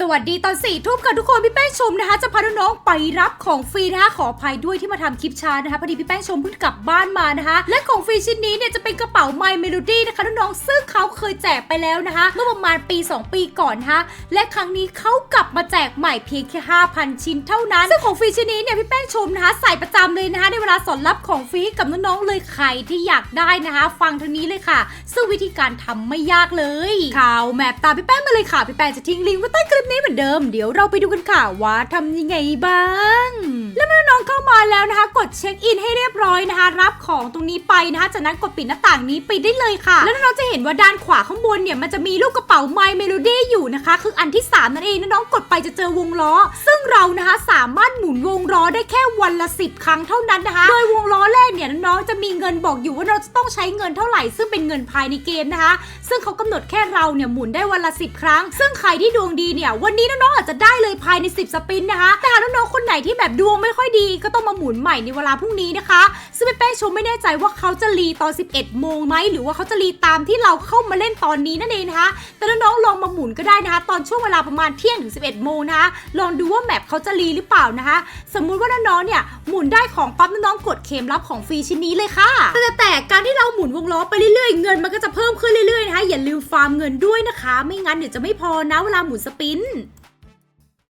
สวัสดีตอนสี่ทุ่มค่ะทุกคนพี่แป้งชมนะคะ จะพาน้องๆไปรับของฟรีนะคะขออภัยด้วยที่มาทำคลิปช้านะคะพอดีพี่แป้งชมเพิ่งกลับบ้านมานะคะ และของฟรีชิ้นนี้เนี่ยจะเป็นกระเป๋า My Melody นะคะน้องๆซึ่งเขาเคยแจกไปแล้วนะคะ เมื่อประมาณปี 2 ปีก่อนนะคะและครั้งนี้เขากลับมาแจกใหม่เพียงแค่5,000 ชิ้นเท่านั้น ซึ่งของฟรีชิ้นนี้เนี่ยพี่แป้งชมนะคะใส่ประจำเลยนะคะในเวลาสอนรับของฟรีกับน้องๆเลยใครที่อยากได้นะคะ ฟังทางนี้เลยค่ะ ซึ่งวิธีการทำไม่ยากเลยข่าวแมปตามพี่แป้งมาเลยค่ะพี่แป้งจะทิ้งลิงก์ไว้ใต้คลิปนี้เหมือนเดิม เดี๋ยวเราไปดูกันค่ะว่าทำยังไงบ้าง แล้วเมื่อน้องเข้ามาแล้วนะคะ กดเช็คอินให้เรียบร้อยนะคะ รับของตรงนี้ไปนะคะจากนั้นกดปิดหน้าต่างนี้ไปได้เลยค่ะ แล้วน้องๆจะเห็นว่าด้านขวาข้างบนเนี่ยมันจะมีลูกกระเป๋า My Melody อยู่นะคะ คืออันที่ 3 นั่นเองน้องๆกดไปจะเจอวงล้อ ซึ่งเรานะคะสามารถหมุนวงล้อได้แค่วันละ 10 ครั้งเท่านั้นนะคะโดยวงล้อ เนี่ยน้องๆจะมีเงินบอกอยู่ว่าเราจะต้องใช้เงินเท่าไหร่ ซึ่งเป็นเงินภายในเกมนะคะ ซึ่งเขากำหนดแค่เราเนี่ยหมุนได้วันละ 10 ครั้ง ซึ่งใครที่ดวงดีเนี่ยวันนี้น้องๆอาจจะได้เลยภายใน 10 สปินนะคะ แต่หากน้องๆคนไหนที่แบบดวงไม่ค่อยดี ก็ต้องมาหมุนใหม่ในเวลาพรุ่งนี้นะคะ ซึ่งแป้ชมไม่แน่ใจว่าเขาจะรีตอน 11 โมงไหมหรือว่าเขาจะรีตามที่เราเข้ามาเล่นตอนนี้นั่นเองนะคะแต่น้องๆลองมาหมุนก็ได้นะคะ ตอนช่วงเวลาประมาณเที่ยงถึง 11 โมงนะคะลองดูว่าแมปเขาจะรีหรือเปล่านะคะ สมมุติว่าน้องๆเนี่ยหมุนได้ของปั๊บน้องๆกดเข็มรับของฟรีชิ้นนี้เลยค่ะ แต่แต่การที่เราหมุนวงล้อไปเรื่อยๆ เงินมันก็จะเพิ่มขึ้นเรื่อยๆนะคะอย่าลืมฟาร์มเงินด้วยนะคะ ไม่งั้นเดี๋ยวจะไม่พอนะเวลาหมุนสปิน